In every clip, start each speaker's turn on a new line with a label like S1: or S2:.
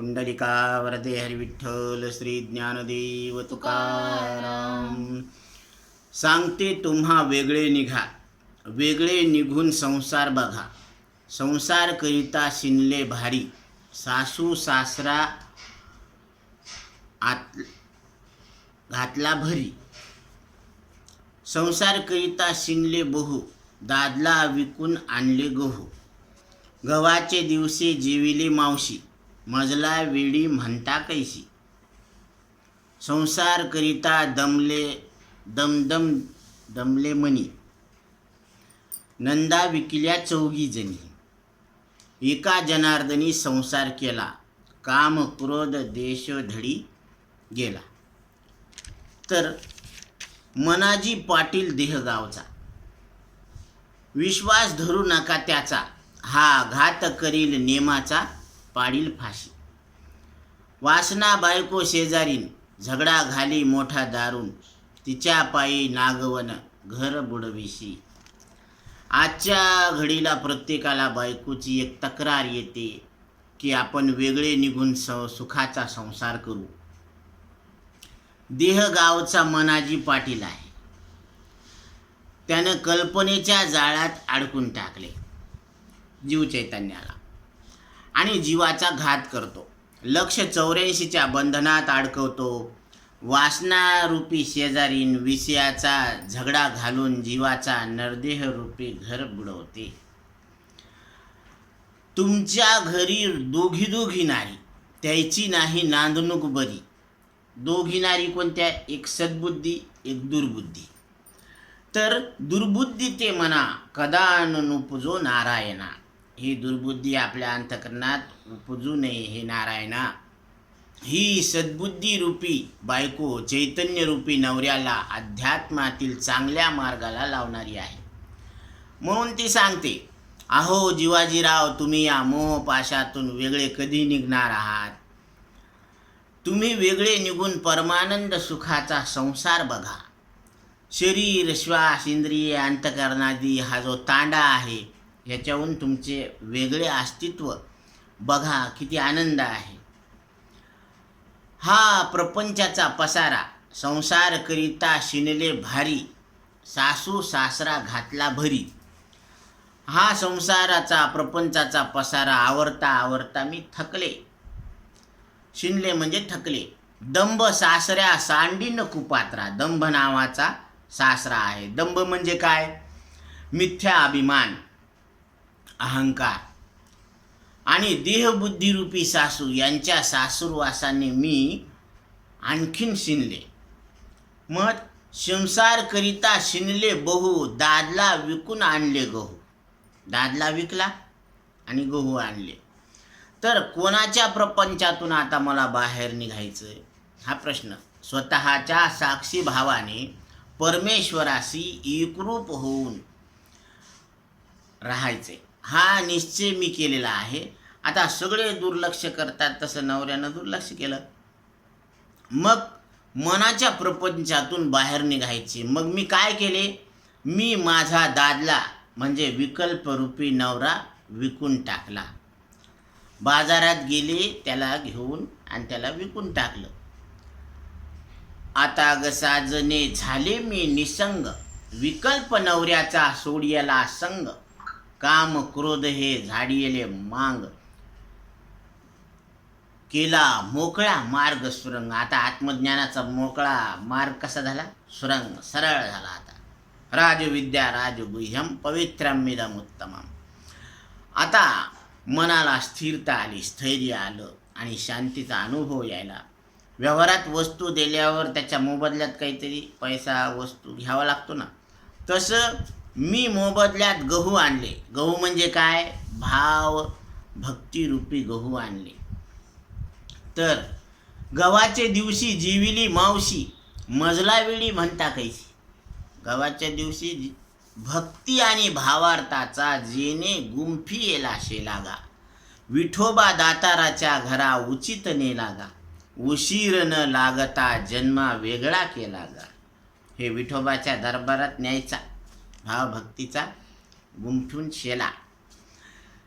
S1: पुंडलिका वरदे हरिविठ्ठल श्री ज्ञानदेव तुकाराम. सांगते तुम्हा वेगळे निघा वेगळे निघून संसार बघा. संसार करिता शिनले भारी सासू सासरा आत घातला भरी. संसार करिता शिनले बहु दादला विकून आणले गहू. गव्हाचे दिवशी जीविली मावशी मजला वेडी म्हणता कैसी? संसार करिता दमले दमदम दमले मनी. नंदा विकिल्या चौघी जणी. एका जनार्दनी संसार केला काम क्रोध देश धडी गेला. तर मनाजी पाटील देहगावचा. विश्वास धरू नका त्याचा हा घात करील नेमाचा. पाडील फाशी. वासना बायको शेजारीन झगडा घाली मोठा दारून तिच्या पायी नागवन घर बुडविशी. आजच्या घडीला प्रत्येकाला बायकोची एक तक्रार येते की आपण वेगळे निघून स सुखाचा संसार करू. देह गावचा मनाजी पाटील आहे. त्यानं कल्पनेच्या जाळ्यात अडकून टाकले. जीव चैतन्याला. आणि जीवाचा घात करतो. लक्ष चौऱ्याऐंशीच्या बंधनात अडकवतो. वासनारूपी शेजारीन विषयाचा झगडा घालून जीवाचा नरदेहरूपी घर बुडवते. तुमच्या घरी दोघी दोघी नारी त्याची नाही नांदणूक बरी. दोघी नारी कोणत्या? एक सद्बुद्धी एक दुर्बुद्धी. तर दुर्बुद्धी ते म्हणा कदा नारायणा. ही दुर्बुद्धी आपल्या अंतकरणात उपजू नये हे नारायणा. ही सद्बुद्धीरूपी बायको चैतन्यरूपी नवऱ्याला अध्यात्मातील चांगल्या मार्गाला लावणारी आहे. म्हणून ती सांगते अहो जिवाजीराव तुम्ही या मोहपाशातून वेगळे कधी निघणार आहात? तुम्ही वेगळे निघून परमानंद सुखाचा संसार बघा. शरीर श्वास इंद्रिय अंतकरणादी हा जो तांडा आहे ह्याच्याहून तुमचे वेगळे अस्तित्व बघा किती आनंद आहे. हा प्रपंचाचा पसारा संसार करिता शिनले भारी सासू सासरा घातला भरी. हा संसाराचा प्रपंचाचा पसारा आवरता आवरता मी थकले. शिनले म्हणजे थकले. दंभ सासऱ्या सांडीन कुपात्रा. दंभ नावाचा सासरा आहे. दंभ म्हणजे काय? मिथ्या अभिमान. अहंकार. आणि देहबुद्धीरूपी सासू यांच्या सासूरवासाने मी आणखीन शिनले. मग संसारकरिता शिनले बहु दादला विकून आणले गहू. दादला विकला आणि गहू आणले. तर कोणाच्या प्रपंचातून आता मला बाहेर निघायचं आहे हा प्रश्न. स्वतःच्या साक्षी भावाने परमेश्वराशी एकरूप होऊन राहायचे हा निश्चय मी केलेला आहे. आता सगळे दुर्लक्ष करतात तसं नवऱ्यानं दुर्लक्ष केलं. मग मनाच्या प्रपंचातून बाहेर निघायचे. मग मी काय केले? मी माझा दादला म्हणजे विकल्परूपी नवरा विकून टाकला. बाजारात गेले त्याला घेऊन आणि त्याला विकून टाकलं. आता गसाजने झाले मी निसंग. विकल्प नवऱ्याचा सोडियाला संग. काम क्रोध हे झाडियले मांग. केला मोकळा मार्ग सुरंग. आता आत्मज्ञानाचा मोकळा मार्ग कसा झाला? सुरंग सरळ झाला आता. राजविद्या राजगुह्यम पवित्रमिदम उत्तमम. आता मनाला स्थिरता आली स्थैर्य आलं आणि शांतीचा अनुभव यायला. व्यवहारात वस्तू दिल्यावर त्याच्या मोबदल्यात काहीतरी पैसा वस्तू घ्यावा लागतो ना. तसं मी मोबदल्यात गहू आणले. गहू म्हणजे काय? भाव भक्तिरूपी गहू आणले. तर गव्हाचे दिवशी जीविली मावशी मजलावेळी म्हणता कैसी. गव्हाच्या दिवशी जी- भक्ती आणि भावार्थाचा जेने गुंफी येला शेलागा विठोबा दाताराच्या घरा उचित ने लागा. उशीर न लागता जन्मा वेगळा केला गा हे विठोबाच्या दरबारात न्यायचा. भावभक्तीचा गुंफून शेला.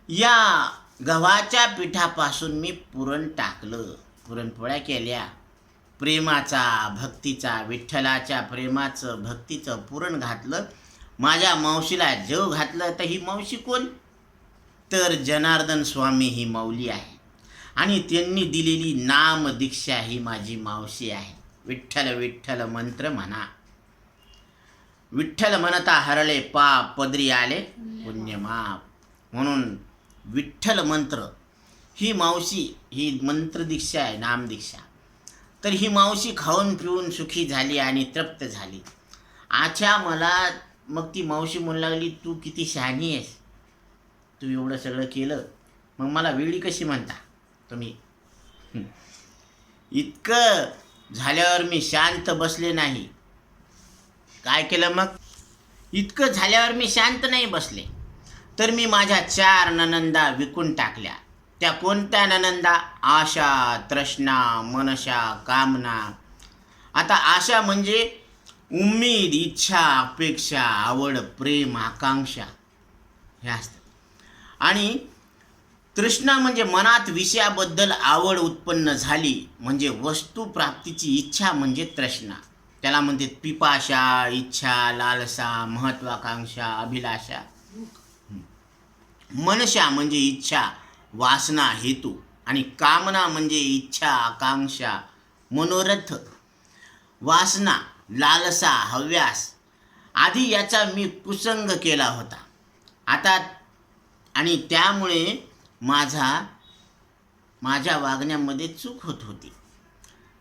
S1: या गव्हाच्या पिठापासून मी पुरण टाकलं. पुरणपोळ्या केल्या. प्रेमाचा भक्तीचा विठ्ठलाच्या प्रेमाचं भक्तीचं पुरण घातलं. माझ्या मावशीला जेव घातलं तर ही मावशी कोण? तर जनार्दन स्वामी ही माऊली आहे. आणि त्यांनी दिलेली नाम दीक्षा ही माझी मावशी आहे. विठ्ठल विठ्ठल मंत्र म्हणा. विठ्ठल म्हणता हरळे पाप पदरी आले पुण्यमाप म्हणून विठ्ठल मंत्र ही मावशी ही मंत्रदीक्षा आहे नामदीक्षा तर ही मावशी खाऊन पिऊन सुखी झाली आणि तृप्त झाली. आच्छा मला मग ती मावशी म्हणू लागली तू किती शहाणी आहेस. तू एवढं सगळं केलं मग मला वेळी कशी म्हणता तुम्ही? इतकं झाल्यावर मी शांत बसले नाही. काय केलं मग? इतकं झाल्यावर मी शांत नाही बसले. तर मी माझ्या चार ननंदा विकून टाकल्या. त्या कोणत्या ननंदा? आशा तृष्णा मनशा कामना. आता आशा म्हणजे उम्मीद इच्छा अपेक्षा आवड प्रेम आकांक्षा. हे असतं. आणि तृष्णा म्हणजे मनात विषयाबद्दल आवड उत्पन्न झाली म्हणजे वस्तुप्राप्तीची इच्छा म्हणजे तृष्णा. त्याला म्हणते पिपाशा इच्छा लालसा महत्वाकांक्षा अभिलाषा. मनशा म्हणजे इच्छा वासना हेतू आणि कामना म्हणजे इच्छा आकांक्षा मनोरथ. वासना लालसा हव्यास आधी याचा मी कुसंग केला होता. आता आणि त्यामुळे माझा माझ्या वागण्यामध्ये चूक होत होती.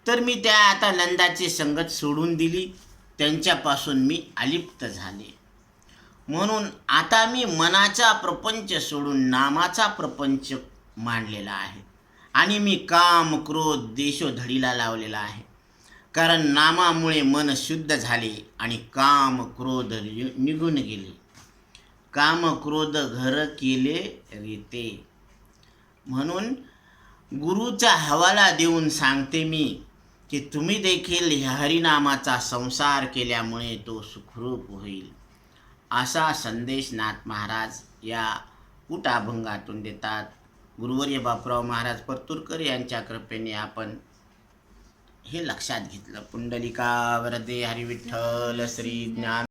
S1: तर मी त्या आता नंदाची संगत सोडून दिली. त्यांच्यापासून मी अलिप्त झाले. म्हणून आता मी मनाचा प्रपंच सोडून नामाचा प्रपंच मांडलेला आहे. आणि मी काम क्रोध देशोधडीला लावलेला आहे. कारण नामामुळे मन शुद्ध झाले आणि काम क्रोध नि- निघून गेले. काम क्रोध घर केले रीते. म्हणून गुरुचा हवाला देऊन सांगते मी की तुम्ही देखील हरिनामाचा संसार केल्यामुळे तो सुखरूप होईल. असा संदेश नाथ महाराज या कुटाभंगातून देतात. गुरुवर्य बापराव महाराज परतुरकर यांच्या कृपेने आपण हे लक्षात घेतलं. पुंडलिका वरदे हरिविठ्ठल श्री ज्ञान